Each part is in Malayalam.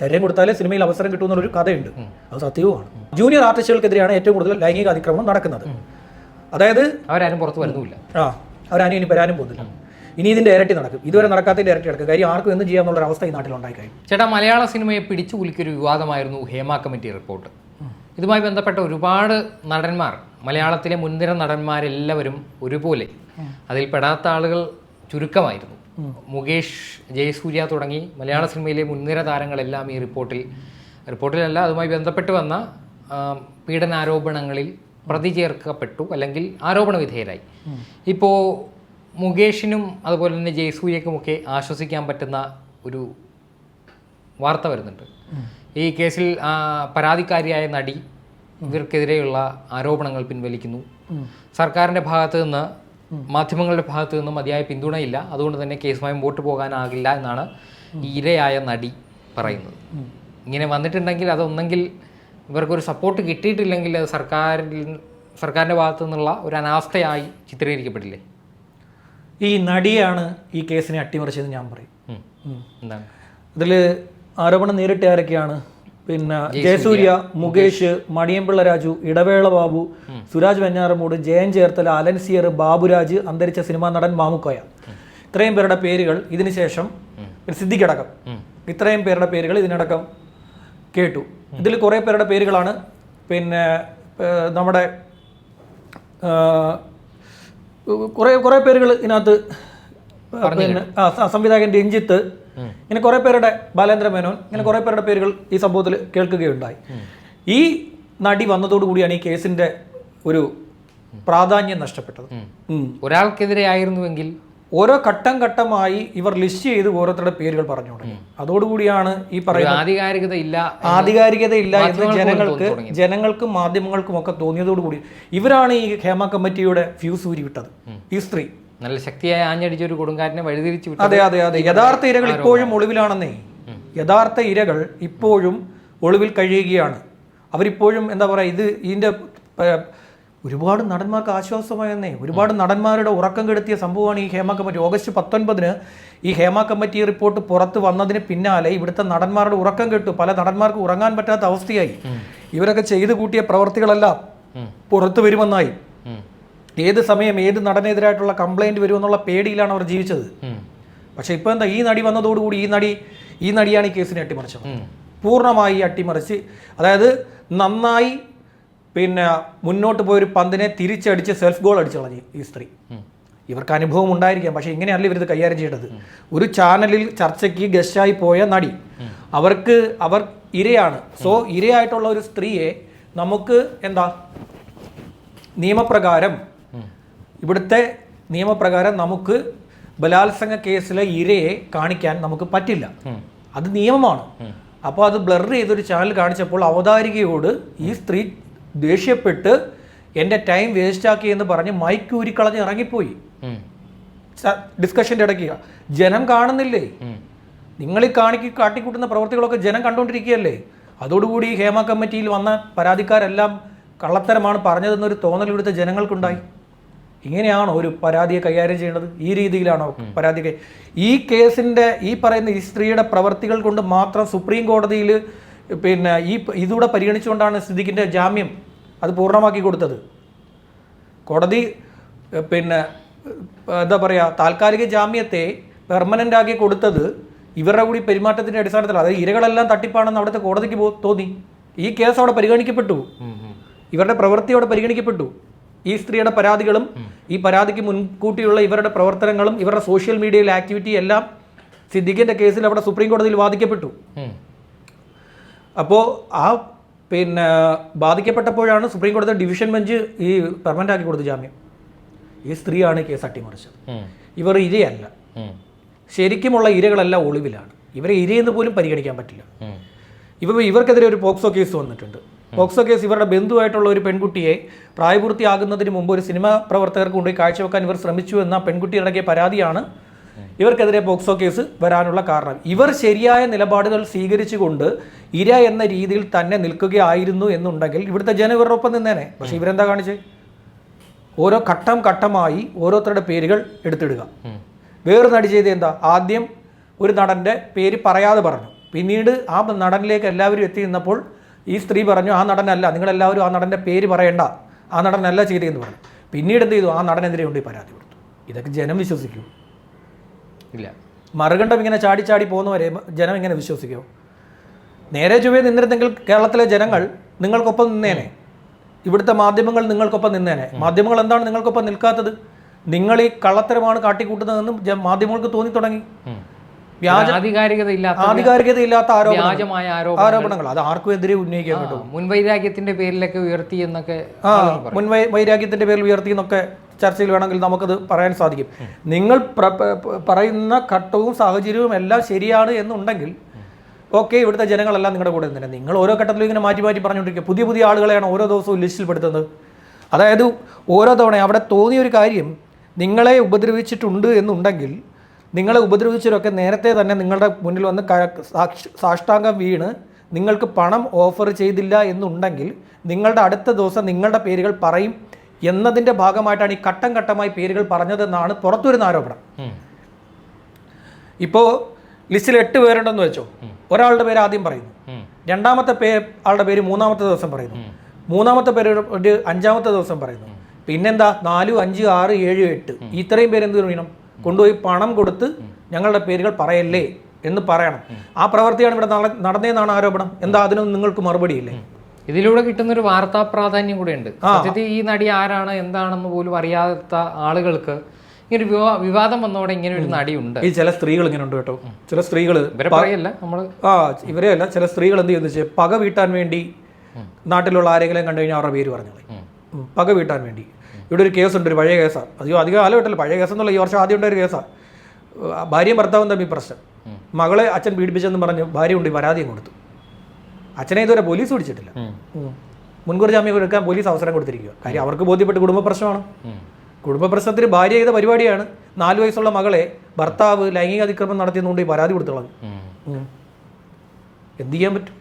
ശരീരം കൊടുത്താലേ സിനിമയിൽ അവസരം കിട്ടുമെന്നുള്ളൊരു കഥയുണ്ട്. അത് സത്യവുമാണ്. ജൂനിയർ ആർട്ടിസ്റ്റുകൾക്കെതിരെയാണ് ഏറ്റവും കൂടുതൽ ലൈംഗിക അതിക്രമണം നടക്കുന്നത്. അതായത് അവരാരും പുറത്ത് വരുന്നില്ല ആ അവരാരും ഇനി വരാനും പോകുന്നില്ല. ഇനി ഇതിന്റെ ഇരട്ടി നടക്കും. ഇതുവരെ നടക്കാത്തതിന്റെ ഇരട്ടി നടക്കും. കാര്യം ആർക്കും എന്ത് ചെയ്യാമെന്നുള്ള അവസ്ഥ ഈ നാട്ടിൽ ഉണ്ടായി കഴിഞ്ഞു. ചേട്ടാ മലയാള സിനിമയെ പിടിച്ചു കുലിക്കൊരു വിവാദമായിരുന്നു ഹേമ കമ്മിറ്റി റിപ്പോർട്ട്. ഇതുമായി ബന്ധപ്പെട്ട ഒരുപാട് നടന്മാർ മലയാളത്തിലെ മുൻനിര നടന്മാരെല്ലാവരും ഒരുപോലെ അതിൽ പെടാത്ത ആളുകൾ ചുരുക്കമായിരുന്നു. മുകേഷ് ജയസൂര്യ തുടങ്ങി മലയാള സിനിമയിലെ മുൻനിര താരങ്ങളെല്ലാം ഈ റിപ്പോർട്ടിൽ റിപ്പോർട്ടിലല്ല അതുമായി ബന്ധപ്പെട്ട് വന്ന പീഡനാരോപണങ്ങളിൽ പ്രതി ചേർക്കപ്പെട്ടു അല്ലെങ്കിൽ ആരോപണ വിധേയരായി. ഇപ്പോൾ മുകേഷിനും അതുപോലെ തന്നെ ജയസൂര്യക്കുമൊക്കെ ആശ്വസിക്കാൻ പറ്റുന്ന ഒരു വാർത്ത വരുന്നുണ്ട്. ഈ കേസിൽ പരാതിക്കാരിയായ നടി ഇവർക്കെതിരെയുള്ള ആരോപണങ്ങൾ പിൻവലിക്കുന്നു. സർക്കാരിന്റെ ഭാഗത്തു നിന്ന് മാധ്യമങ്ങളുടെ ഭാഗത്ത് നിന്ന് മതിയായ പിന്തുണയില്ല. അതുകൊണ്ട് തന്നെ കേസുമായി മുമ്പോട്ട് പോകാനാകില്ല എന്നാണ് ഈ ഇരയായ നടി പറയുന്നത്. ഇങ്ങനെ വന്നിട്ടുണ്ടെങ്കിൽ അതൊന്നെങ്കിൽ ഇവർക്കൊരു സപ്പോർട്ട് കിട്ടിയിട്ടില്ലെങ്കിൽ അത് സർക്കാരിൽ സർക്കാരിന്റെ ഭാഗത്തു നിന്നുള്ള ഒരു അനാസ്ഥയായി ചിത്രീകരിക്കപ്പെടില്ലേ? ഈ നടിയാണ് ഈ കേസിനെ അട്ടിമറിച്ചതെന്ന് ഞാൻ പറയും. എന്താണ്? ഇതിൽ ആരോപണം നേരിട്ട ആരൊക്കെയാണ്? പിന്നെ ജയസൂര്യ മുകേഷ്. മണിയമ്പിള്ള രാജു ഇടവേള ബാബു സുരാജ് വെഞ്ഞാറമൂട് ജയൻ ചേർത്തല അലൻ സിയർ ബാബുരാജ് അന്തരിച്ച സിനിമാ നടൻ മാമുക്കോയ. ഇത്രയും പേരുടെ പേരുകൾ ഇതിനുശേഷം സിദ്ധിക്കടക്കം. ഇത്രയും പേരുടെ പേരുകൾ ഇതിനടക്കം കേട്ടു. ഇതിൽ കുറേ പേരുടെ പേരുകളാണ്. പിന്നെ നമ്മുടെ കുറേ കുറേ പേരുകൾ ഇതിനകത്ത് പിന്നെ സംവിധായകൻ രഞ്ജിത്ത് ഇങ്ങനെ കുറേ പേരുടെ ബാലേന്ദ്ര മേനോൻ ഇങ്ങനെ കുറേ പേരുടെ പേരുകൾ ഈ സംഭവത്തിൽ കേൾക്കുകയുണ്ടായി. ഈ നടി വന്നതോടുകൂടിയാണ് ഈ കേസിന്റെ ഒരു പ്രാധാന്യം നഷ്ടപ്പെട്ടത്. ഒരാൾക്കെതിരെ ആയിരുന്നുവെങ്കിൽ ഓരോ ഘട്ടം ഘട്ടമായി ഇവർ ലിസ്റ്റ് ചെയ്ത് ഓരോരുത്തരുടെ പേരുകൾ പറഞ്ഞു തുടങ്ങി. അതോടുകൂടിയാണ് ഈ പറയുന്നത് പറയുന്ന ആധികാരികത ഇല്ല ആധികാരികത ഇല്ല എന്ന് ജനങ്ങൾക്ക് ജനങ്ങൾക്കും മാധ്യമങ്ങൾക്കും ഒക്കെ തോന്നിയതോടുകൂടി ഇവരാണ് ഈ ഹേമ കമ്മിറ്റിയുടെ ഫ്യൂസ് ഊരി വിട്ടത് ഈ സ്ത്രീ. നല്ല ശക്തിയായി ആഞ്ഞടിച്ച ഒരു കൊടുങ്കാറ്റിനെ വഴിതിരിച്ചു വിട്ടു അതെ അതെ അതെ. യഥാർത്ഥ ഇരകൾ ഇപ്പോഴും ഒളിവിലാണെന്നേ. യഥാർത്ഥ ഇരകൾ ഇപ്പോഴും ഒളിവിൽ കഴിയുകയാണ്. അവരിപ്പോഴും എന്താ പറയുക ഇത് ഇതിന്റെ ഒരുപാട് നടന്മാർക്ക് ആശ്വാസമായെന്നേ. ഒരുപാട് നടന്മാരുടെ ഉറക്കം കെടുത്തിയ സംഭവമാണ് ഈ ഹേമ കമ്മിറ്റി. ഓഗസ്റ്റ് പത്തൊൻപതിന് ഈ ഹേമ കമ്മിറ്റി റിപ്പോർട്ട് പുറത്ത് വന്നതിന് പിന്നാലെ ഇവിടുത്തെ നടന്മാരുടെ ഉറക്കം കെട്ടു. പല നടന്മാർക്ക് ഉറങ്ങാൻ പറ്റാത്ത അവസ്ഥയായി. ഇവരൊക്കെ ചെയ്തു കൂട്ടിയ പ്രവർത്തികളെല്ലാം പുറത്തു വരുമെന്നായി. ഏത് സമയം ഏത് നടനെതിരായിട്ടുള്ള കംപ്ലൈന്റ് വരുമെന്നുള്ള പേടിയിലാണ് അവർ ജീവിച്ചത്. പക്ഷെ ഇപ്പൊ എന്താ ഈ നടി വന്നതോടുകൂടി ഈ നടി ഈ നടിയാണ് ഈ കേസിനെ അട്ടിമറിച്ചത്. പൂർണമായി അട്ടിമറിച്ച് അതായത് നന്നായി പിന്നെ മുന്നോട്ട് പോയൊരു പന്തിനെ തിരിച്ചടിച്ച് സെൽഫ് ഗോൾ അടിച്ചു കളഞ്ഞു ഈ സ്ത്രീ. ഇവർക്ക് അനുഭവം ഉണ്ടായിരിക്കാം പക്ഷെ ഇങ്ങനെയല്ല ഇവരിത് കൈകാര്യം ചെയ്യേണ്ടത്. ഒരു ചാനലിൽ ചർച്ചയ്ക്ക് ഗസ്റ്റായി പോയ നടി അവർക്ക് അവർ ഇരയാണ്. സോ ഇരയായിട്ടുള്ള ഒരു സ്ത്രീയെ നമുക്ക് എന്താ നിയമപ്രകാരം ഇവിടുത്തെ നിയമപ്രകാരം നമുക്ക് ബലാത്സംഗ കേസിലെ ഇരയെ കാണിക്കാൻ നമുക്ക് പറ്റില്ല. അത് നിയമമാണ്. അപ്പോൾ അത് ബ്ലർ ചെയ്തൊരു ചാനൽ കാണിച്ചപ്പോൾ അവതാരികയോട് ഈ സ്ത്രീ ദേഷ്യപ്പെട്ട് എന്റെ ടൈം വേസ്റ്റാക്കി എന്ന് പറഞ്ഞ് മൈക്ക് ഊരിക്കളഞ്ഞ് ഇറങ്ങിപ്പോയി. ഡിസ്കഷന്റെ ഇടയ്ക്ക്. ജനം കാണുന്നില്ലേ. നിങ്ങൾ ഈ കാണിക്ക് കാട്ടിക്കൂട്ടുന്ന പ്രവർത്തികളൊക്കെ ജനം കണ്ടുകൊണ്ടിരിക്കുകയല്ലേ അതോടുകൂടി ഹേമ കമ്മിറ്റിയിൽ വന്ന പരാതിക്കാരെല്ലാം കള്ളത്തരമാണ് പറഞ്ഞതെന്നൊരു തോന്നൽ ഇവിടുത്തെ ജനങ്ങൾക്കുണ്ടായി. ഇങ്ങനെയാണോ ഒരു പരാതിയെ കൈകാര്യം ചെയ്യേണ്ടത്? ഈ രീതിയിലാണോ പരാതി ഈ കേസിന്റെ ഈ പറയുന്ന ഈ സ്ത്രീയുടെ പ്രവർത്തികൾ കൊണ്ട് മാത്രം സുപ്രീം കോടതിയിൽ പിന്നെ ഈ ഇതൂടെ പരിഗണിച്ചുകൊണ്ടാണ് സിദ്ദിഖിന്റെ ജാമ്യം അത് പൂർണമാക്കി കൊടുത്തത്. കോടതി പിന്നെ എന്താ പറയുക താൽക്കാലിക ജാമ്യത്തെ പെർമനന്റ് ആക്കി കൊടുത്തത് ഇവരുടെ കൂടി പെരുമാറ്റത്തിന്റെ അടിസ്ഥാനത്തിൽ അതായത് ഇരകളെല്ലാം തട്ടിപ്പാണെന്ന് അവിടുത്തെ കോടതിക്ക് തോന്നി. ഈ കേസ് അവിടെ പരിഗണിക്കപ്പെട്ടു. ഇവരുടെ പ്രവൃത്തി അവിടെ പരിഗണിക്കപ്പെട്ടു. ഈ സ്ത്രീയുടെ പരാതികളും ഈ പരാതിക്ക് മുൻകൂട്ടിയുള്ള ഇവരുടെ പ്രവർത്തനങ്ങളും ഇവരുടെ സോഷ്യൽ മീഡിയയിലെ ആക്ടിവിറ്റി എല്ലാം സിദ്ദിഖിന്റെ കേസിൽ അവിടെ സുപ്രീം കോടതിയിൽ വാദിക്കപ്പെട്ടു. അപ്പോ അപ്പോൾ ആ പിന്നെ ബാധിക്കപ്പെട്ടപ്പോഴാണ് സുപ്രീം കോടതി ഡിവിഷൻ ബെഞ്ച് ഈ പെർമനന്റ് ആക്കി കൊടുത്ത ജാമ്യം. ഈ സ്ത്രീയാണ് കേസ് അട്ടിമറിച്ചത്. ഇവർ ഇരയല്ല. ശരിക്കുമുള്ള ഇരകളെല്ലാം ഒളിവിലാണ്. ഇവരെ ഇരയെന്ന് പോലും പരിഗണിക്കാൻ പറ്റില്ല. ഇവ ഇവർക്കെതിരെ ഒരു പോക്സോ കേസ് വന്നിട്ടുണ്ട്. പോക്സോ കേസ് ഇവരുടെ ബന്ധുവായിട്ടുള്ള ഒരു പെൺകുട്ടിയെ പ്രായപൂർത്തിയാകുന്നതിന് മുമ്പ് ഒരു സിനിമ പ്രവർത്തകർക്ക് കൊണ്ടുപോയി കാഴ്ചവെക്കാൻ ഇവർ ശ്രമിച്ചു എന്ന പെൺകുട്ടി ഇറക്കിയ പരാതിയാണ് ഇവർക്കെതിരെ പോക്സോ കേസ് വരാനുള്ള കാരണം. ഇവർ ശരിയായ നിലപാടുകൾ സ്വീകരിച്ചുകൊണ്ട് ഇര എന്ന രീതിയിൽ തന്നെ നിൽക്കുകയായിരുന്നു എന്നുണ്ടെങ്കിൽ ഇവിടുത്തെ ജനം ഇവരുടെ ഒപ്പം നിന്നേനെ. പക്ഷെ ഇവരെന്താ കാണിച്ചേ? ഓരോ ഘട്ടം ഘട്ടമായി ഓരോരുത്തരുടെ പേരുകൾ എടുത്തിടുക. വേറൊരു നടി ചെയ്ത് എന്താ? ആദ്യം ഒരു നടന്റെ പേര് പറയാതെ പറഞ്ഞു. പിന്നീട് ആ നടനിലേക്ക് എല്ലാവരും എത്തി നിന്നപ്പോൾ ഈ സ്ത്രീ പറഞ്ഞു ആ നടനല്ല നിങ്ങളെല്ലാവരും ആ നടന്റെ പേര് പറയണ്ട. ആ നടനല്ല ചെയ്തതെന്ന് പറഞ്ഞു. പിന്നീട് എന്ത് ചെയ്തു? ആ നടനെതിരെ കൊണ്ട് പരാതി കൊടുത്തു. ഇതൊക്കെ ജനം വിശ്വസിക്കൂ. ഇല്ല. മറുകണ്ഠം ഇങ്ങനെ ചാടി ചാടി പോകുന്നവരെ ജനം ഇങ്ങനെ വിശ്വസിക്കുമോ നേരെ ചൊവ്വേ നിന്നിരുന്നെങ്കിൽ കേരളത്തിലെ ജനങ്ങൾ നിങ്ങൾക്കൊപ്പം നിന്നേനെ. ഇവിടുത്തെ മാധ്യമങ്ങൾ നിങ്ങൾക്കൊപ്പം നിന്നേനെ. മാധ്യമങ്ങൾ എന്താണ് നിങ്ങൾക്കൊപ്പം നിൽക്കാത്തത്? നിങ്ങൾ ഈ കള്ളത്തരമാണ് കാട്ടിക്കൂട്ടുന്നതെന്നും മാധ്യമങ്ങൾക്ക് തോന്നി തുടങ്ങി ഉം. വ്യാജ ആധികാരികത ഇല്ലാത്ത ആധികാരികത ഇല്ലാത്ത ആരോപണങ്ങൾ. വ്യാജമായ ആരോപണങ്ങൾ. അത് ആർക്കും എതിരെ ഉന്നയിക്കാൻ പറ്റും. മുൻവൈരാഗ്യത്തിന്റെ പേരിലൊക്കെ ഉയർത്തി എന്നൊക്കെ ആ മുൻ വൈരാഗ്യത്തിന്റെ പേരിൽ ഉയർത്തി എന്നൊക്കെ ചർച്ചയിൽ വേണമെങ്കിൽ നമുക്കത് പറയാൻ സാധിക്കും. നിങ്ങൾ പറയുന്ന ഘട്ടവും സാഹചര്യവും എല്ലാം ശരിയാണ് എന്നുണ്ടെങ്കിൽ ഓക്കെ ഇവിടുത്തെ ജനങ്ങളെല്ലാം നിങ്ങളുടെ കൂടെ തന്നെ നിങ്ങൾ ഓരോ ഘട്ടത്തിലും ഇങ്ങനെ മാറ്റി മാറ്റി പറഞ്ഞുകൊണ്ടിരിക്കുക. പുതിയ പുതിയ ആളുകളെയാണ് ഓരോ ദിവസവും ലിസ്റ്റിൽ പെടുത്തുന്നത് അതായത് ഓരോ തവണ അവിടെ തോന്നിയ ഒരു കാര്യം നിങ്ങളെ ഉപദ്രവിച്ചിട്ടുണ്ട് എന്നുണ്ടെങ്കിൽ നിങ്ങളെ ഉപദ്രവിച്ചവരൊക്കെ നേരത്തെ തന്നെ നിങ്ങളുടെ മുന്നിൽ വന്ന് സാഷ്ടാംഗം വീണ് നിങ്ങൾക്ക് പണം ഓഫർ ചെയ്തില്ല എന്നുണ്ടെങ്കിൽ നിങ്ങളുടെ അടുത്ത ദിവസം നിങ്ങളുടെ പേരുകൾ പറയും എന്നതിന്റെ ഭാഗമായിട്ടാണ് ഈ ഘട്ടം ഘട്ടമായി പേരുകൾ പറഞ്ഞതെന്നാണ് പുറത്തുവരുന്ന ആരോപണം. ഇപ്പോൾ ലിസ്റ്റിൽ എട്ട് പേരുണ്ടെന്ന് വെച്ചോ. ഒരാളുടെ പേര് ആദ്യം പറയുന്നു. രണ്ടാമത്തെ പേ ആളുടെ പേര് മൂന്നാമത്തെ ദിവസം പറയുന്നു. മൂന്നാമത്തെ പേര് അഞ്ചാമത്തെ ദിവസം പറയുന്നു. പിന്നെന്താ? നാലും അഞ്ച് ആറ് ഏഴ് എട്ട്. ഇത്രയും പേര് എന്ത് ചെയ്യണം കൊണ്ടുപോയി പണം കൊടുത്ത് ഞങ്ങളുടെ പേരുകൾ പറയല്ലേ എന്ന് പറയണം. ആ പ്രവൃത്തിയാണ് ഇവിടെ നട- നടന്നതെന്നാണ് ആരോപണം. എന്താ അതിനൊന്നും നിങ്ങൾക്ക് മറുപടിയില്ലേ? ഇതിലൂടെ കിട്ടുന്ന ഒരു വാർത്താ പ്രാധാന്യം കൂടെ ഉണ്ട് സത്യത്തിൽ ഈ നടി ആരാണ് എന്താണെന്ന് പോലും അറിയാത്ത ആളുകൾക്ക് ഇങ്ങനൊരു വിവാദം വന്നോടെ ഇങ്ങനെ ഒരു നടിയുണ്ട്. ഈ ചില സ്ത്രീകൾ ഇങ്ങനെ ഉണ്ട് കേട്ടോ. ചില സ്ത്രീകൾ ഇവരെ പറയല്ല നമ്മൾ ആ ഇവരെ അല്ല ചില സ്ത്രീകൾ എന്ത് ചെയ്യുന്നു വെച്ചാൽ പക വീട്ടാൻ വേണ്ടി നാട്ടിലുള്ള ആരെങ്കിലും കണ്ടു കഴിഞ്ഞാൽ അവരുടെ പേര് പറഞ്ഞു. പക വീട്ടാൻ വേണ്ടി. ഇവിടെ ഒരു കേസുണ്ട് ഒരു പഴയ കേസാണ് അധികം അധികം കാലഘട്ടമല്ല പഴയ കേസെന്നുള്ള ഈ വർഷം ആദ്യം ഉണ്ടായ ഒരു കേസാണ് ഭാര്യയും ഭർത്താവും തമ്മിൽ പ്രശ്നം. മകളെ അച്ഛൻ പീഡിപ്പിച്ചെന്ന് പറഞ്ഞ് ഭാര്യ കൊണ്ട് പരാതിയും കൊടുത്തു. അച്ഛനെ ഇതുവരെ പോലീസ് പിടിച്ചിട്ടില്ല. മുൻകൂർ ജാമ്യം എടുക്കാൻ പോലീസ് അവസരം കൊടുത്തിരിക്കുക. കാര്യം അവർക്ക് ബോധ്യപ്പെട്ട് കുടുംബ പ്രശ്നമാണ്. കുടുംബ പ്രശ്നത്തിന് ഭാര്യ ചെയ്ത പരിപാടിയാണ് നാല് വയസ്സുള്ള മകളെ ഭർത്താവ് ലൈംഗിക അതിക്രമം നടത്തിയെന്നുകൊണ്ട് ഈ പരാതി കൊടുത്തുള്ളത് എന്ത് ചെയ്യാൻ പറ്റും?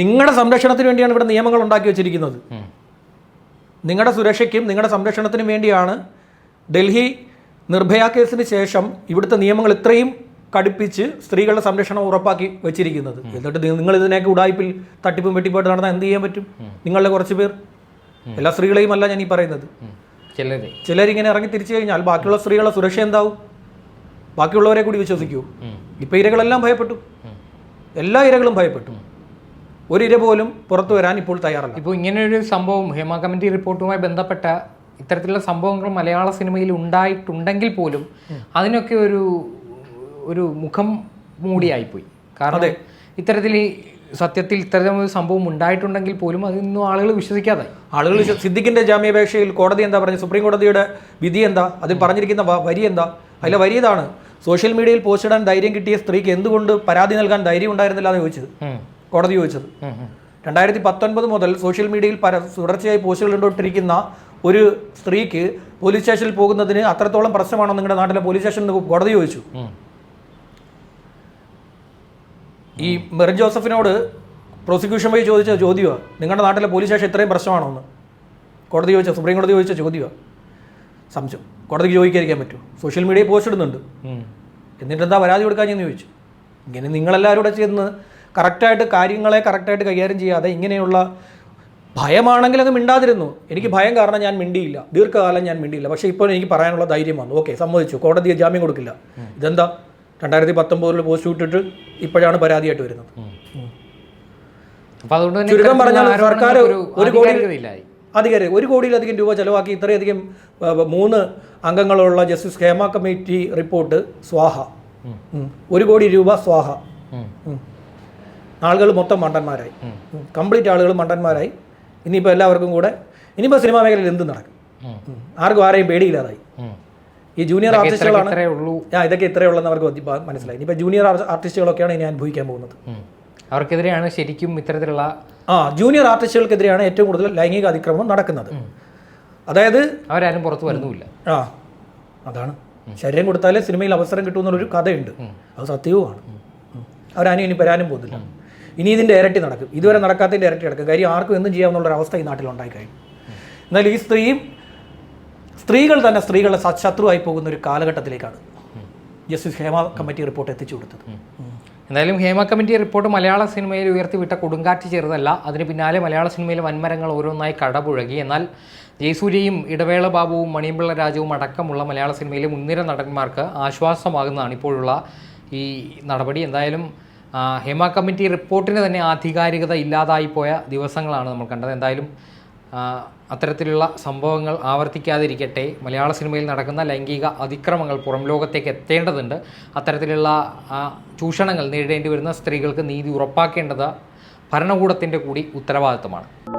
നിങ്ങളുടെ സംരക്ഷണത്തിന് വേണ്ടിയാണ് ഇവിടെ നിയമങ്ങൾ ഉണ്ടാക്കി വെച്ചിരിക്കുന്നത്. നിങ്ങളുടെ സുരക്ഷയ്ക്കും നിങ്ങളുടെ സംരക്ഷണത്തിനും വേണ്ടിയാണ് ഡൽഹി നിർഭയ കേസിന് ശേഷം ഇവിടുത്തെ നിയമങ്ങൾ ഇത്രയും കടുപ്പിച്ച് സ്ത്രീകളുടെ സംരക്ഷണം ഉറപ്പാക്കി വെച്ചിരിക്കുന്നത്. എന്നിട്ട് നിങ്ങൾ ഇതിനൊക്കെ ഉടായ്പിൽ തട്ടിപ്പും വെട്ടിപ്പോയിട്ട് നടന്നാൽ എന്ത് ചെയ്യാൻ പറ്റും? നിങ്ങളുടെ കുറച്ച് പേർ. എല്ലാ സ്ത്രീകളെയും അല്ല ഞാൻ ഈ പറയുന്നത്. ചിലര്. ചിലരിങ്ങനെ ഇറങ്ങി തിരിച്ചു കഴിഞ്ഞാൽ ബാക്കിയുള്ള സ്ത്രീകളുടെ സുരക്ഷ എന്താവും? ബാക്കിയുള്ളവരെ കൂടി വിശ്വസിക്കൂ. ഇപ്പൊ ഇരകളെല്ലാം ഭയപ്പെട്ടു. എല്ലാ ഇരകളും ഭയപ്പെട്ടു. ഒരു ഇര പോലും പുറത്തു വരാൻ ഇപ്പോൾ തയ്യാറല്ല. ഇപ്പോൾ ഇങ്ങനെ ഒരു സംഭവം ഹേമ കമ്മിറ്റി റിപ്പോർട്ടുമായി ബന്ധപ്പെട്ട ഇത്തരത്തിലുള്ള സംഭവങ്ങൾ മലയാള സിനിമയിൽ ഉണ്ടായിട്ടുണ്ടെങ്കിൽ പോലും അതിനൊക്കെ ഒരു ഒരു മുഖം മൂടിയായിപ്പോയി. കാരണം ഇത്തരത്തിൽ സത്യത്തിൽ ഇത്തരം ഒരു സംഭവം ഉണ്ടായിട്ടുണ്ടെങ്കിൽ പോലും അതൊന്നും ആളുകൾ വിശ്വസിക്കാതെ ആളുകൾ സിദ്ദിഖിന്റെ ജാമ്യാപേക്ഷയിൽ കോടതി എന്താ പറഞ്ഞത്? സുപ്രീം കോടതിയുടെ വിധി എന്താ? അതിൽ പറഞ്ഞിരിക്കുന്ന വരി എന്താ? അതിലെ വരി ഇതാണ്. സോഷ്യൽ മീഡിയയിൽ പോസ്റ്റ് ഇടാൻ ധൈര്യം കിട്ടിയ സ്ത്രീക്ക് എന്തുകൊണ്ട് പരാതി നൽകാൻ ധൈര്യം ഉണ്ടായിരുന്നില്ല എന്ന് ചോദിച്ചത്. കോടതി ചോദിച്ചത്. രണ്ടായിരത്തി പത്തൊൻപത് മുതൽ സോഷ്യൽ മീഡിയയിൽ പര തുടർച്ചയായി പോസ്റ്റുകൾ കണ്ടുകൊണ്ടിരിക്കുന്ന ഒരു സ്ത്രീക്ക് പോലീസ് സ്റ്റേഷനിൽ പോകുന്നതിന് അത്രത്തോളം പ്രശ്നമാണോ നിങ്ങളുടെ നാട്ടിലെ പോലീസ് സ്റ്റേഷനിൽ കോടതി ചോദിച്ചു. ഈ മെറിൻ ജോസഫിനോട് പ്രോസിക്യൂഷൻ വഴി ചോദിച്ച ചോദ്യമാണ് നിങ്ങളുടെ നാട്ടിലെ പോലീസ് സ്റ്റേഷൻ ഇത്രയും പ്രശ്നമാണോ എന്ന് കോടതി ചോദിച്ച സുപ്രീം കോടതി ചോദിച്ച ചോദ്യമാണ് സംശയം. കോടതിക്ക് ചോദിക്കാതിരിക്കാൻ പറ്റുമോ? സോഷ്യൽ മീഡിയയിൽ പോസ്റ്റ് ഇടുന്നുണ്ട്. എന്നിട്ടെന്താ എന്നിട്ട് എന്താ പരാതി കൊടുക്കാഞ്ഞെന്ന് ചോദിച്ചു. ഇങ്ങനെ നിങ്ങളെല്ലാവരും കൂടെ ചെന്ന് കറക്റ്റായിട്ട് കാര്യങ്ങളെ കറക്റ്റായിട്ട് കൈകാര്യം ചെയ്യാതെ ഇങ്ങനെയുള്ള ഭയമാണെങ്കിൽ അത് മിണ്ടാതിരുന്നു. എനിക്ക് ഭയം കാരണം ഞാൻ മിണ്ടിയില്ല. ദീർഘകാലം ഞാൻ മിണ്ടിയില്ല. പക്ഷേ ഇപ്പോൾ എനിക്ക് പറയാനുള്ള ധൈര്യം വന്നു. ഓക്കെ സമ്മതിച്ചു. കോടതിയെ ജാമ്യം കൊടുക്കില്ല. ഇതെന്താ? രണ്ടായിരത്തി പത്തൊമ്പതിൽ പോസ്റ്റ് ഇട്ടിട്ട് ഇപ്പോഴാണ് പരാതിയായിട്ട് വരുന്നത്. ചുരുക്കം പറഞ്ഞാൽ സർക്കാർ ഒരു കോടി അധികാരി ഒരു കോടിയിലധികം രൂപ ചെലവാക്കി ഇത്രയധികം മൂന്ന് അംഗങ്ങളുള്ള ജസ്റ്റിസ് ഹേമ കമ്മിറ്റി റിപ്പോർട്ട് സ്വാഹ. ഒരു കോടി രൂപ സ്വാഹ. ആളുകൾ മൊത്തം മണ്ടന്മാരായി. കംപ്ലീറ്റ് ആളുകൾ മണ്ടന്മാരായി. ഇനിയിപ്പോൾ എല്ലാവർക്കും കൂടെ ഇനിയിപ്പോൾ സിനിമാ മേഖലയിൽ എന്ത് നടക്കും. ആർക്കും ആരെയും പേടിയില്ലാതായി. ഈ ജൂനിയർ ആർട്ടിസ്റ്റുകളാണ് ഇത്രയേ ഉള്ളൂ. ആ ഇതൊക്കെ ഇത്രയുള്ളതെന്ന് അവർക്ക് ബോധ്യ- മനസ്സിലായി. ഇനിയിപ്പോൾ ജൂനിയർ ആർട്ടിസ്റ്റുകളൊക്കെയാണ് ഇനി അനുഭവിക്കാൻ പോകുന്നത്. അവർക്കെതിരെയാണ് ശരിക്കും ഇത്തരത്തിലുള്ള ആ ജൂനിയർ ആർട്ടിസ്റ്റുകൾക്കെതിരെയാണ് ഏറ്റവും കൂടുതൽ ലൈംഗിക അതിക്രമം നടക്കുന്നത്. അതായത് അവരാരും പുറത്ത് വരുന്നുമില്ല. ആ അതാണ്. ശരീരം കൊടുത്താലേ സിനിമയിൽ അവസരം കിട്ടുമെന്നുള്ളൊരു കഥയുണ്ട്. അത് സത്യവുമാണ്. അവരാനും ഇനി വരാനും പോകുന്നില്ല. ഇനി ഇതിന്റെ ഇരട്ടി നടക്കും. ഇതുവരെ നടക്കാത്തതിന്റെ ഇരട്ടി നടക്കും. കാര്യം ആർക്കും എന്തും ചെയ്യാമെന്നുള്ള അവസ്ഥ ഈ നാട്ടിൽ ഉണ്ടായി കഴിഞ്ഞു. എന്നാൽ ഈ സ്ത്രീയും സ്ത്രീകൾ തന്നെ സ്ത്രീകളുടെ ശത്രുവായി പോകുന്ന ഒരു കാലഘട്ടത്തിലേക്കാണ് ജസ്റ്റിസ് ഹേമ കമ്മിറ്റി റിപ്പോർട്ട് എത്തിച്ചു കൊടുത്തത്. എന്തായാലും ഹേമ കമ്മിറ്റി റിപ്പോർട്ട് മലയാള സിനിമയിൽ ഉയർത്തിവിട്ട കൊടുങ്കാറ്റ് ചെറുതല്ല അതിന് പിന്നാലെ മലയാള സിനിമയിലെ വൻമരങ്ങൾ ഓരോന്നായി കടപുഴകി. എന്നാൽ ജയസൂര്യയും ഇടവേള ബാബുവും മണിയമ്പിള്ള രാജുവും അടക്കമുള്ള മലയാള സിനിമയിലെ മുൻനിര നടന്മാർക്ക് ആശ്വാസമാകുന്നതാണ് ഇപ്പോഴുള്ള ഈ നടപടി. എന്തായാലും ഹേമ കമ്മിറ്റി റിപ്പോർട്ടിന് തന്നെ ആധികാരികത ഇല്ലാതായി പോയ ദിവസങ്ങളാണ് നമ്മൾ കണ്ടത്. എന്തായാലും അത്തരത്തിലുള്ള സംഭവങ്ങൾ ആവർത്തിക്കാതിരിക്കട്ടെ. മലയാള സിനിമയിൽ നടക്കുന്ന ലൈംഗിക അതിക്രമങ്ങൾ പുറം ലോകത്തേക്ക് എത്തേണ്ടതുണ്ട്. അത്തരത്തിലുള്ള ചൂഷണങ്ങൾ നേരിടേണ്ടി വരുന്ന സ്ത്രീകൾക്ക് നീതി ഉറപ്പാക്കേണ്ടത് ഭരണകൂടത്തിന്റെ കൂടി ഉത്തരവാദിത്തമാണ്